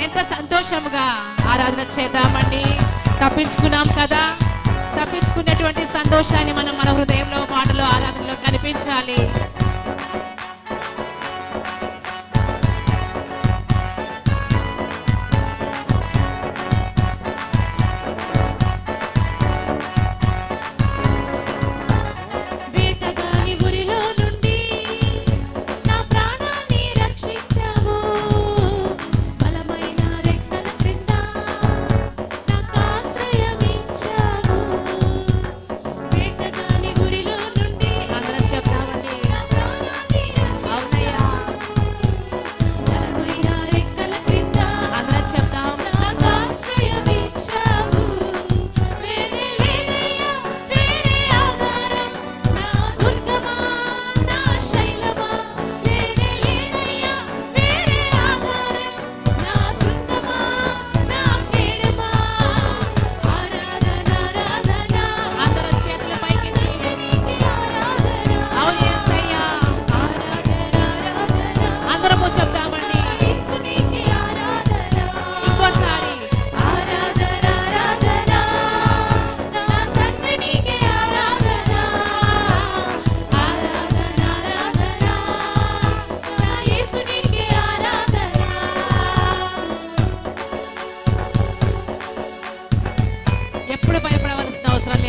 ఎంత సంతోషముగా ఆరాధన చేద్దామండి. తప్పించుకున్నాం కదా. తప్పించుకున్నటువంటి సంతోషాన్ని మనం మన హృదయంలో మాటలో ఆరాధనలో కనిపించాలి.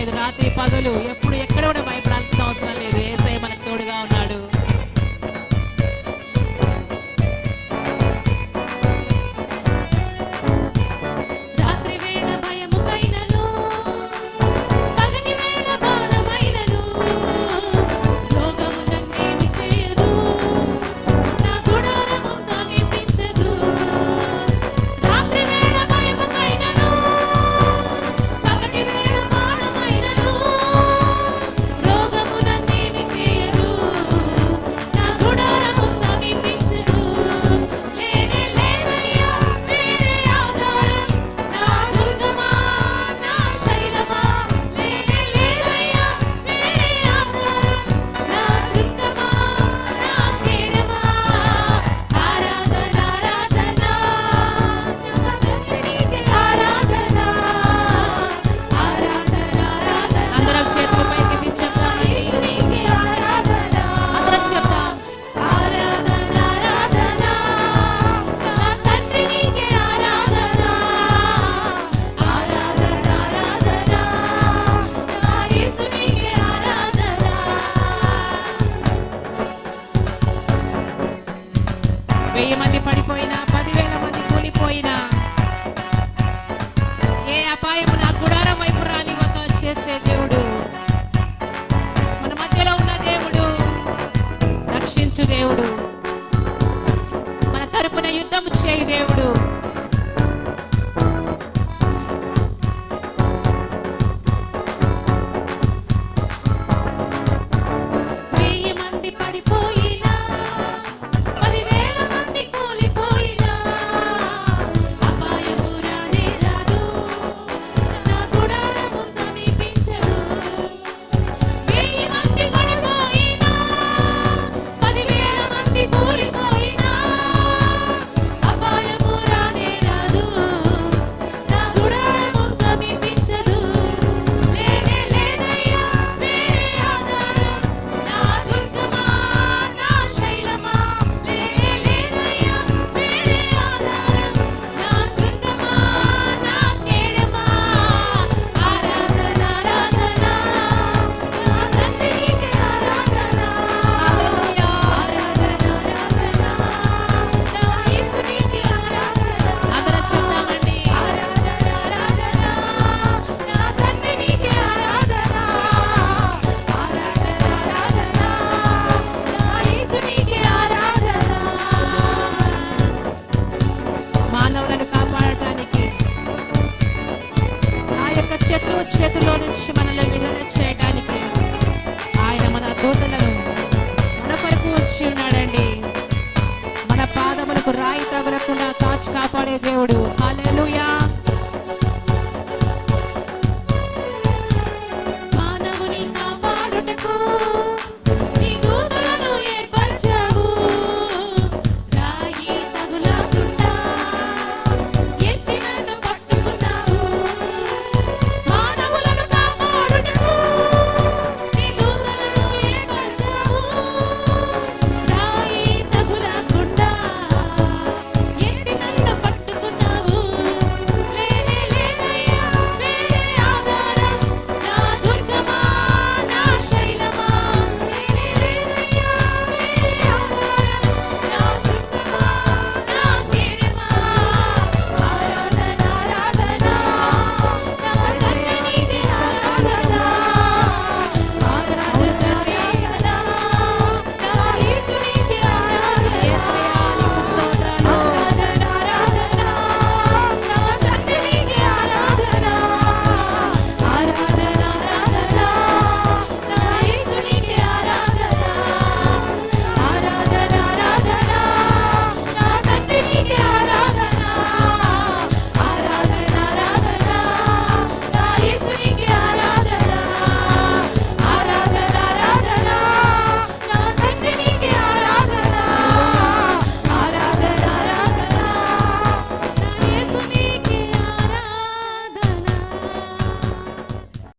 లేదు. రాత్రి పదులు ఎప్పుడు ఎక్కడ కూడా భయపడాల్సిన అవసరం లేదు. ఏసై మన వెయ్యి మంది పడిపోయినా పదివేల మంది కూలిపోయినా. ఏ అపాయము నా గుడారం వైపు రానివ్వక చేసే దేవుడు. మన మధ్యలో ఉన్న దేవుడు రక్షించు దేవుడు. మన తరపున యుద్ధం చేయి దేవుడు. యొక్క శత్రువు చేతిలో నుంచి మనల్ని విడుదల చేయడానికి ఆయన మన దూతలను మన కొరకు వచ్చి ఉన్నాడండి. మన పాదములకు రాయి తగలకుండా కాచి కాపాడే దేవుడు. హాలెలుయా